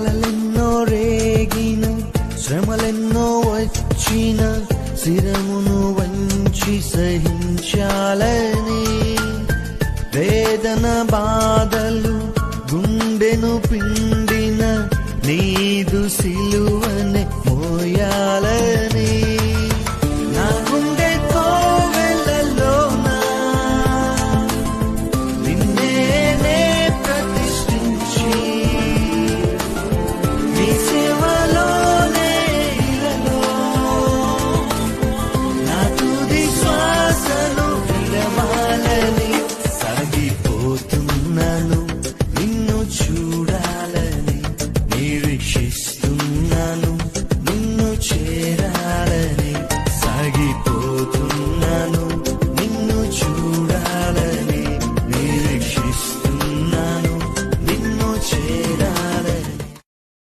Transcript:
అలలెన్నో రేగిన శ్రమలెన్నో వచ్చిన శిరమును వంచి సహించాలని. వేదన బాధలు గుండెను పిండి